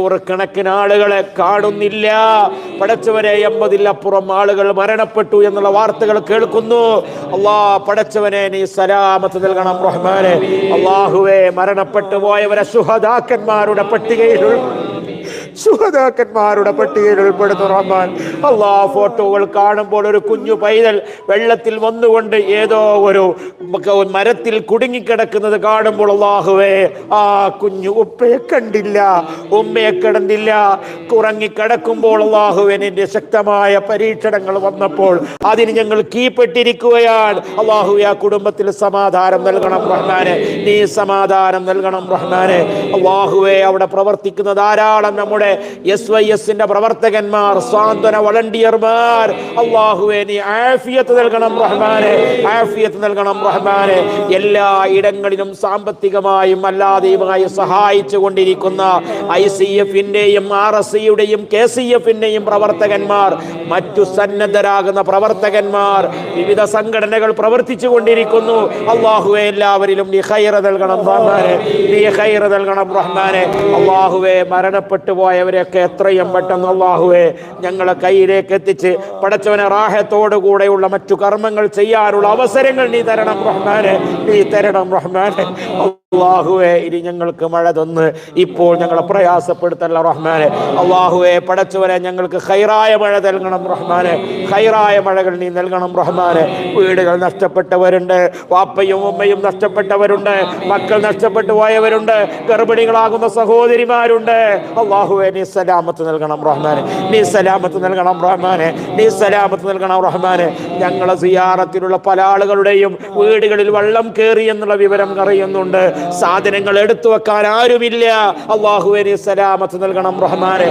നൂറുകണക്കിന് ആളുകളെ കാണുന്നില്ല. പടച്ചവരെ എൺപതിലപ്പുറം ആളുകൾ മരണപ്പെട്ടു എന്നുള്ള വാർത്തകൾ കേൾക്കുന്നു. അള്ളാ പടച്ചവനെ നീ സലാമത്ത് നൽകണം റഹ്മാനെ. അള്ളാഹുവെ മരണപ്പെട്ടു പോയവരെ സുഹദാക്കന്മാരുടെ പട്ടികയിൽ സുഹദാക്കന്മാരുടെ പട്ടികയിൽ ഉൾപ്പെടുന്നു റഹ്മാൻ. അള്ളാ ഫോട്ടോകൾ കാണുമ്പോൾ ഒരു കുഞ്ഞു പൈതൽ വെള്ളത്തിൽ വന്നുകൊണ്ട് ഏതോ ഒരു മരത്തിൽ കുടുങ്ങിക്കിടക്കുന്നത് കാണുമ്പോൾ അള്ളാഹുവേ ആ കുഞ്ഞു ഉപ്പയെ കണ്ടില്ല ഉമ്മയെ കിടന്നില്ല കുറങ്ങിക്കിടക്കുമ്പോൾ അള്ളാഹുവിനെ ശക്തമായ പരീക്ഷണങ്ങൾ വന്നപ്പോൾ അതിന് ഞങ്ങൾ കീപ്പെട്ടിരിക്കുകയാണ് അള്ളാഹുവെ ആ കുടുംബത്തിൽ സമാധാനം നൽകണം റഹ്മാനെ. നീ സമാധാനം നൽകണം റഹ്മാനെ. അള്ളാഹുവെ അവിടെ പ്രവർത്തിക്കുന്ന ധാരാളം നമ്മുടെ എസ് വൈ എസിന്റെ പ്രവർത്തകന്മാർ സ്വാന്തന വളണ്ടിയർമാർ അള്ളാഹുവെ ആഫിയത്ത് നൽകണം റഹ്മാനെ ആഫിയത്ത് നൽകണം റഹ്മാനെ. എല്ലാ ഇടങ്ങളിലും സാമ്പത്തികമായും അല്ലാതെയുമായി സഹായിച്ചു കൊണ്ടിരിക്കുന്ന ഐ സി എഫിന്റെയും ആർ എസ് സിയുടെയും കെ സി എഫിന്റെയും പ്രവർത്തകന്മാർ മറ്റു സന്നദ്ധരാകുന്ന പ്രവർത്തകന്മാർ വിവിധ സംഘടനകൾ പ്രവർത്തിച്ചു കൊണ്ടിരിക്കുന്നു. അള്ളാഹുവെ എല്ലാവരിലും നീ നൽകണം റഹ്മാനെ നീ നൽകണം റഹ്മാനെ. അള്ളാഹുവെ മരണപ്പെട്ടു പോയവരെയൊക്കെ എത്രയും പെട്ടെന്ന് അള്ളാഹുവെ ഞങ്ങളെ കയ്യിലേക്ക് എത്തിച്ച് പടച്ചവനെ റാഹത്തോടു കൂടെയുള്ള മറ്റു കർമ്മങ്ങൾ ചെയ്യാനുള്ള അവസരങ്ങൾ നീ തരണം റഹ്മാനെ നീ തരണം റഹ്മാനെ. അള്ളാഹുവെ ഇനി ഞങ്ങൾക്ക് മഴ തന്ന് ഇപ്പോൾ ഞങ്ങളെ പ്രയാസപ്പെടുത്തല്ല റഹ്മാനെ. അള്ളാഹുവെ പടച്ചവരെ ഞങ്ങൾക്ക് ഹൈറായ മഴ നൽകണം റഹ്മാനെ. ഹൈറായ മഴകൾ നീ നൽകണം റഹ്മാനെ. വീടുകൾ നഷ്ടപ്പെട്ടവരുണ്ട് വാപ്പയും ഉമ്മയും നഷ്ടപ്പെട്ടവരുണ്ട് മക്കൾ നഷ്ടപ്പെട്ടു പോയവരുണ്ട് ഗർഭിണികളാകുന്ന സഹോദരിമാരുണ്ട്. അള്ളാഹുവെ നീ സലാമത്ത് നൽകണം റഹ്മാനെ. നീ സലാമത്ത് നൽകണം റഹ്മാനെ. നീ സലാമത്ത് നൽകണം റഹ്മാനെ. ഞങ്ങളെ സിയാറത്തിലുള്ള പല ആളുകളുടെയും വീടുകളിൽ വെള്ളം കയറി എന്നുള്ള വിവരം അറിയുന്നുണ്ട്. സാധനങ്ങൾ എടുത്തു വെക്കാൻ ആരുമില്ല. അള്ളാഹുവെ നീ സലാമത്ത് നൽകണം റഹ്മാനെ.